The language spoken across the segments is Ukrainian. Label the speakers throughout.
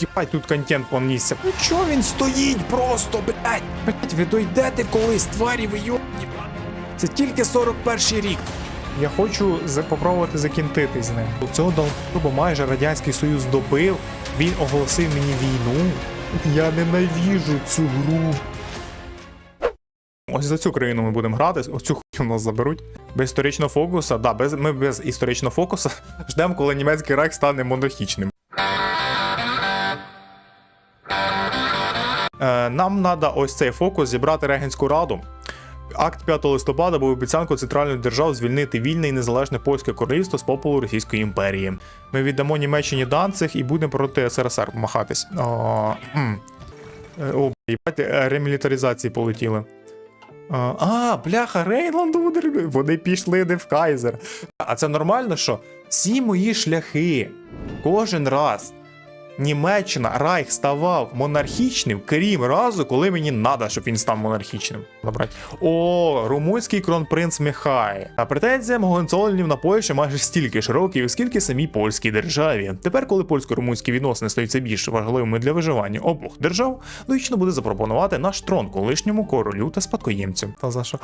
Speaker 1: Їбать, тут контент понісся. Ну чого він стоїть просто, блядь? Блядь, ви дойдете колись, тварі ви йобні. Це тільки 41 рік. Я хочу попробувати закінтити з ним. Цього долбо майже Радянський Союз добив, він оголосив мені війну. Я ненавіжу цю гру. Ось за цю країну ми будемо грати, оцю хуйню нас заберуть. Без історичного фокуса, да, без, ми без історичного фокуса ждемо, коли німецький рейх стане монархічним. Нам треба ось цей фокус зібрати Регенську раду. Акт 5 листопада був обіцянкою центральних держав звільнити вільне і незалежне польське королівство з попелу Російської імперії. Ми віддамо Німеччині Данциг і будемо проти СРСР махатись. О. Е, О, е, ремілітаризації полетіли. А, бляха, Рейнланду буде ремі- Вони пішли не в Кайзер. А це нормально, що всі мої шляхи кожен раз Німеччина Райх ставав монархічним, крім разу, коли мені треба, щоб він став монархічним. Добре. О, румунський кронпринц Михай. А претензіям Гогенцоллінів на Польщу майже стільки ж років, скільки самій польській державі. Тепер, коли польсько-румунські відносини стають все більш важливими для виживання обох держав, логічно буде запропонувати наш трон колишньому королю та спадкоємцю. Та за що?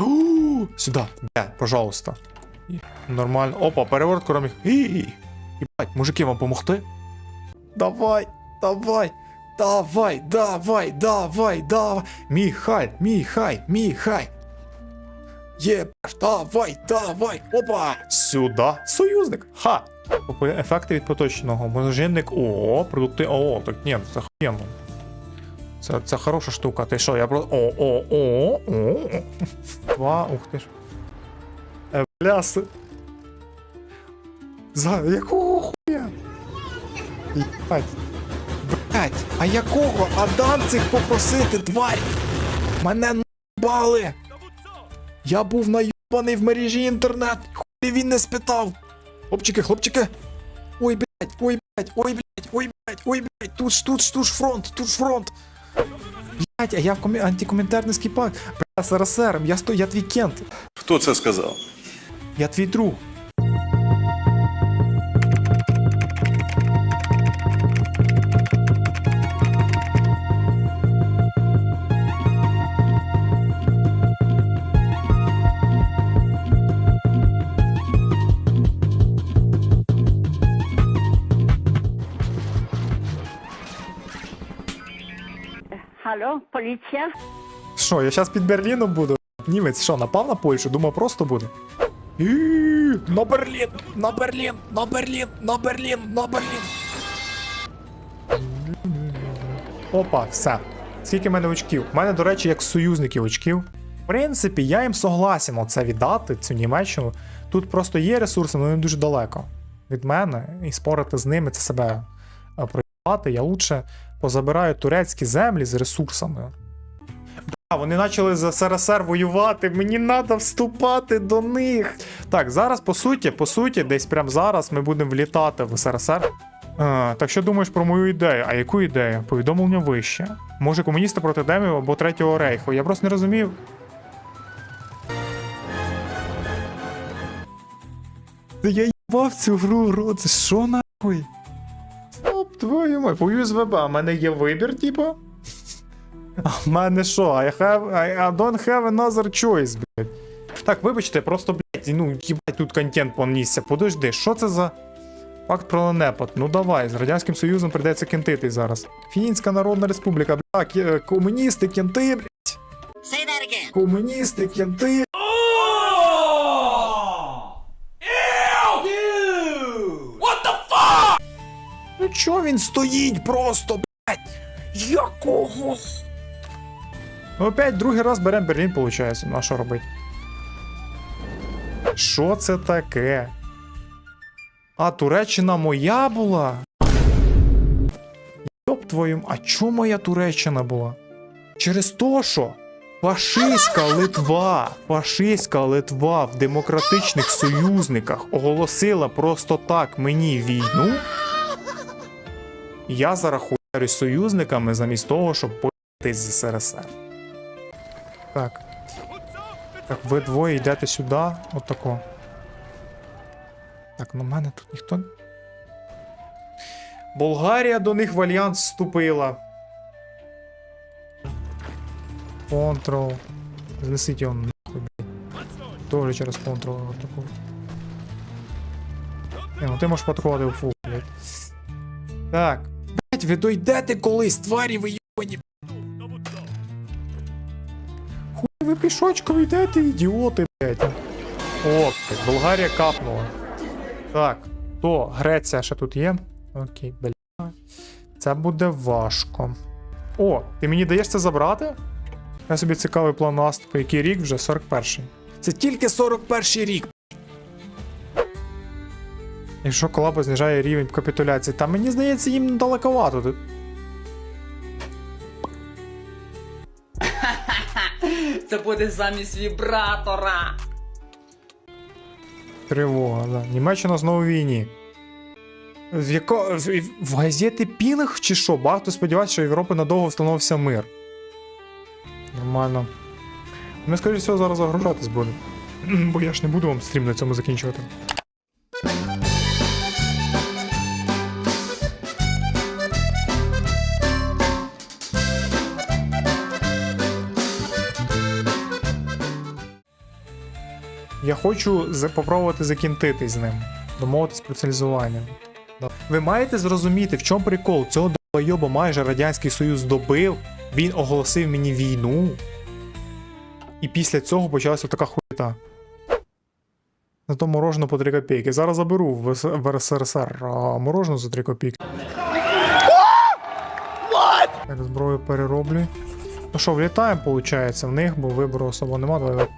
Speaker 1: Сюди, бля, пожалуйста. Нормально. Опа, переворот короміх. Єбать, мужики, вам помогти? Давай, давай, давай, давай, давай, давай. Міхай, Міхай, Міхай. Єбаш, давай, давай. Опа. Сюда. Союзник. Ха. Ефекти від поточного. Можжинник. О, продукти. О, так ні, це хуєнно. Це, це хороша штука. Ти що, я про. О, о, о, о. Два, ух ти ж. Е, бляс. За якого Єбать. Блять, а якого? А Данцих попросити, тварь! Мене наїбали! Я був наїбаний в мережі інтернет! Хуй він не спитав! Хлопчики, хлопчики! Ой, блять, ой, блять, ой, блять, ой, блять, ой, блять, тут ж, тут ж, тут ж фронт, тут ж фронт! Блять, а я в комі... антикоментарний пак. Бля, СРСР, я сто, я твій кент,
Speaker 2: Хто це сказав?
Speaker 1: я твій друг.
Speaker 3: Halo, policja?
Speaker 1: Що, я зараз під Берліном буду? Німець що, напав на Польщу? Думав, просто буде. На Берлін! На Берлін! На Берлін! На Берлін! На Берлін! Опа, все. Скільки в мене очків? У мене, до речі, як союзників очків. В принципі, я їм согласен оце віддати, цю Німеччину. Тут просто є ресурси, але вони дуже далеко від мене. І спорити з ними це себе е, проїбати. Я лучше позабираю турецькі землі з ресурсами. А, вони почали з СРСР воювати. Мені треба вступати до них. Так, зараз, по суті, по суті, десь прямо зараз ми будемо влітати в СРСР. А, так що думаєш про мою ідею? А яку ідею? Повідомлення вище. Може, комуністи проти Демів або Третього рейху. Я просто не розумів. Я їбав цю гру, гру, що нахуй? Твою мать, з ВБ, а в мене є вибір, типу? А в мене що? I have, I, I don't have another choice, блядь. Так, вибачте, просто, блядь, ну, їбать, тут контент понісся. Подожди, що це за факт про непад? Ну давай, з Радянським Союзом прийдеться кентити зараз. Фінська Народна Республіка, бля, ке- комуністи, кенти, блядь. Комуністи, кенти. Ну чо він стоїть просто, блядь? Якого? Ну, опять другий раз беремо Берлін, виходить. Ну, а що робити? Що це таке? А Туреччина моя була? Йоп твою, а чо моя Туреччина була? Через то, що фашистська Литва, фашистська Литва в демократичних союзниках оголосила просто так мені війну. Я зарахуюсь союзниками замість того, щоб поїхати з СРСР. Так. Так, ви двоє йдете сюди, отако. Так, ну мене тут ніхто. Болгарія до них в альянс вступила. Контрол. Знесіть його нахуй, блядь. Через контрол атаку. Не, ну ти можеш подходити в фу, блядь. Так. Блядь, ви дойдете колись, тварі ви йобані. Хуй ви пішочком йдете, ідіоти, блядь. О, Болгарія капнула. Так, то Греція ще тут є. Окей, бля. Це буде важко. О, ти мені даєш це забрати? Я собі цікавий план наступу. Який рік вже? 41-й. Це тільки 41-й рік. Якщо колаба знижає рівень капітуляції, та мені здається, їм далековато.
Speaker 2: Це буде замість вібратора.
Speaker 1: Тривога, да. Німеччина знову в війні. В, яко... в, газети Пінг чи що? Багато сподівається, що в Європі надовго встановився мир. Нормально. Ми, скоріше всього, зараз загружатись будемо. Бо я ж не буду вам стрім на цьому закінчувати. Я хочу попробувати закінтити з ним, домовитись про цивілізування. Ви маєте зрозуміти, в чому прикол? Цього долбойоба майже Радянський Союз добив, він оголосив мені війну. І після цього почалася така хуйта. На то морожено по 3 копійки. Зараз заберу в РСРСР а, морожено за 3 копійки. Зброю перероблю. Ну що, влітаємо, виходить, в них, бо вибору особо нема. Давай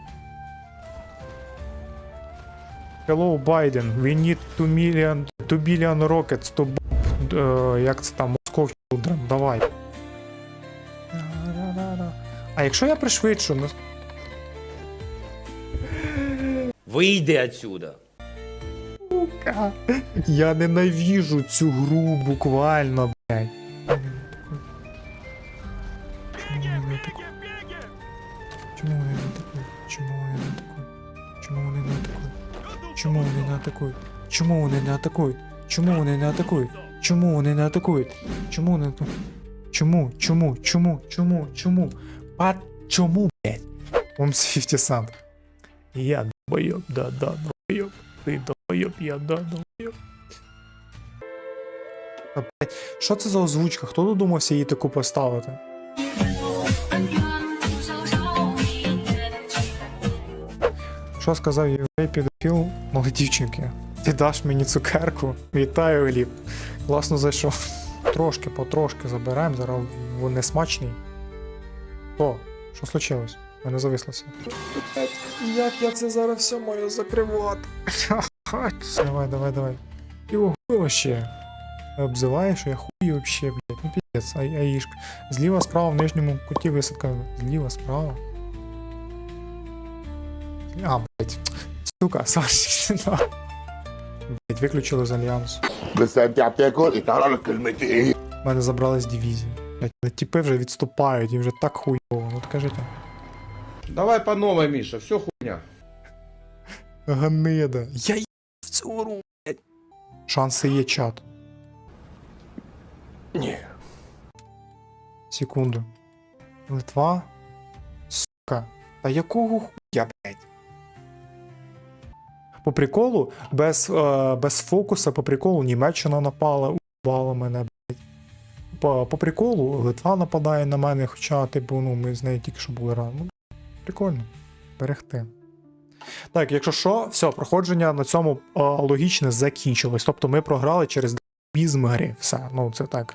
Speaker 1: Hello, Biden. We need 2 million, 2 billion rockets to bomb, е, як це там, Moscow Children. Давай. А якщо я пришвидшу, ну,
Speaker 4: Вийди отсюда.
Speaker 1: я ненавижу цю гру буквально, блядь. Чому вони не атакують? Чому вони не атакують? Чому вони не атакують? Чому вони не атакують? Чому вони не атакують? Чому? Чому? Чому? Чому? Чому? А чому, блядь? Помс 50 Cent. Я долбоёб, да, да, долбоёб. Ти долбоёб, я да, долбоёб. Та, блядь, Що це за озвучка? Хто додумався її таку поставити? Що сказав єврей підофіл малої дівчинки? Ти даш мені цукерку? Вітаю, Гліб. Класно зайшов. Трошки, потрошки заберемо, зараз вони смачний. О, що случилось? Мене завислося. Як я це зараз все маю закривати? давай, давай, давай. Його ще. Обзиваєш, що я хуй вообще, блядь. Ну піздець, аїшка. Зліва, справа в нижньому куті висадка. Зліва, справа. А, блять. Сука, Сашина. Блять, виключили з альянсу.
Speaker 5: У
Speaker 1: мене забралась дивізія. Блять, тіпи вже відступають, їм вже так хуйово. От кажете.
Speaker 6: Давай по новой, Міша, все хуйня.
Speaker 1: Ганеда. Я їв в цю ру, блять. Шанси є чат.
Speaker 5: Ні.
Speaker 1: Секунду. Литва. Сука. Та якого хуй? По приколу, без, е, без фокуса, по приколу Німеччина напала, убала мене. По, по приколу Литва нападає на мене, хоча, типу, ну, ми з нею тільки що були разом. Ну, прикольно. Берегти. Так, якщо що, все, проходження на цьому е, логічне закінчилось. Тобто ми програли через бізм гри. Все, ну це так.